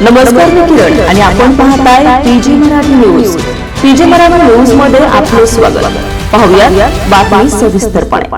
नमस्कार मी किरण आणि आपण पाहताय PG Marathi news. PG Marathi न्यूजमध्ये आपले स्वागत. पाहूया बातमी सविस्तरपणे.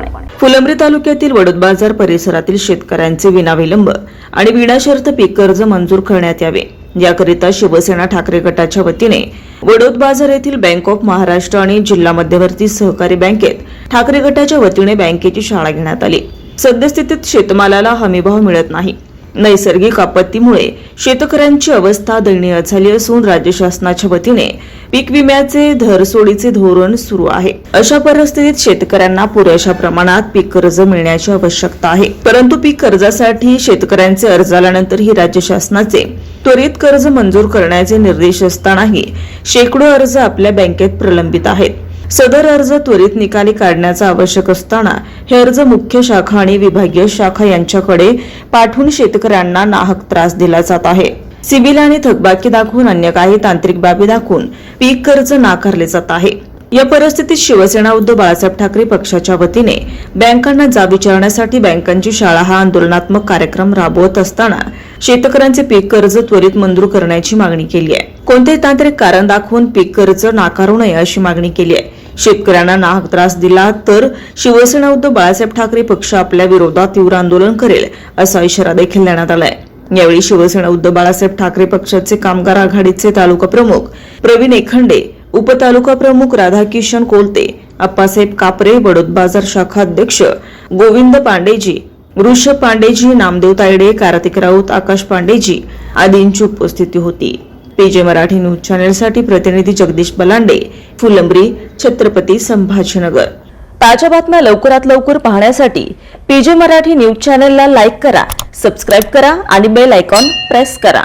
फुलंब्री तालुक्यातील वडोद बाजार परिसरातील शेतकऱ्यांचे विनाविलंब आणि विनाशर्त पीक कर्ज मंजूर करण्यात यावे. याकरिता शिवसेना ठाकरे गटाच्या वतीने वडोद बाजार येथील बँक ऑफ महाराष्ट्र आणि जिल्हा मध्यवर्ती सहकारी बँकेत ठाकरे गटाच्या वतीने बँकेची शाळा घेण्यात आली. सद्यस्थितीत शेतमालाला हमीभाव मिळत नाही. नैसर्गिक आपत्तीमुळे शेतकऱ्यांची अवस्था दयनीय झाली असून राज्य शासनाच्या वतीने पीक विम्याचे धरसोडीचे धोरण सुरू आहे. अशा परिस्थितीत शेतकऱ्यांना पुरेशा प्रमाणात पीक कर्ज मिळण्याची आवश्यकता आहे. परंतु पीक कर्जासाठी शेतकऱ्यांचे अर्ज आल्यानंतरही राज्य शासनाचे त्वरित कर्ज मंजूर करण्याचे निर्देश असतानाही शेकडो अर्ज आपल्या बँकेत प्रलंबित आहेत. सदर अर्ज त्वरित निकाली काढण्याचा आवश्यक असताना हे अर्ज मुख्य शाखा आणि विभागीय शाखा यांच्याकडे पाठवून शेतकऱ्यांना नाहक त्रास दिला जात आहे. सिबिल आणि थकबाकी दाखवून अन्य काही तांत्रिक बाबी दाखवून पीक कर्ज नाकारले जात आहे. या परिस्थितीत शिवसेना उद्धव बाळासाहेब ठाकरे पक्षाच्या वतीने बँकांना जाब विचारण्यासाठी बँकांची शाळा हा आंदोलनात्मक कार्यक्रम राबवत असताना शेतकऱ्यांचे पीक कर्ज त्वरित मंजूर करण्याची मागणी केली आहे. कोणतेही तांत्रिक कारण दाखवून पीक कर्ज नाकारू नये अशी मागणी केली आहे. शेतकऱ्यांना नाहक त्रास दिला तर शिवसेना उद्धव बाळासाहेब ठाकरे पक्ष आपल्या विरोधात तीव्र आंदोलन करेल असा इशारा देखील देण्यात आलाय. यावेळी शिवसेना उद्धव बाळासाहेब ठाकरे पक्षाचे कामगार आघाडीचे तालुका प्रमुख प्रवीण एखंडे उपतालुका प्रमुख राधाकिशन कोलते अप्पासाहेब कापरे बडोद बाजार शाखा अध्यक्ष गोविंद पांडेजी ऋषभ पांडेजी नामदेव तायडे कार्तिक राऊत आकाश पांडेजी आदींची उपस्थिती होती. पीजे मराठी न्यूज चॅनलसाठी प्रतिनिधी जगदीश बलांडे फुलंब्री छत्रपती संभाजीनगर. ताज्या बातम्या लवकरात लवकर पाहण्यासाठी पीजे मराठी न्यूज चॅनलला लाईक करा सबस्क्राईब करा आणि बेल आयकॉन प्रेस करा.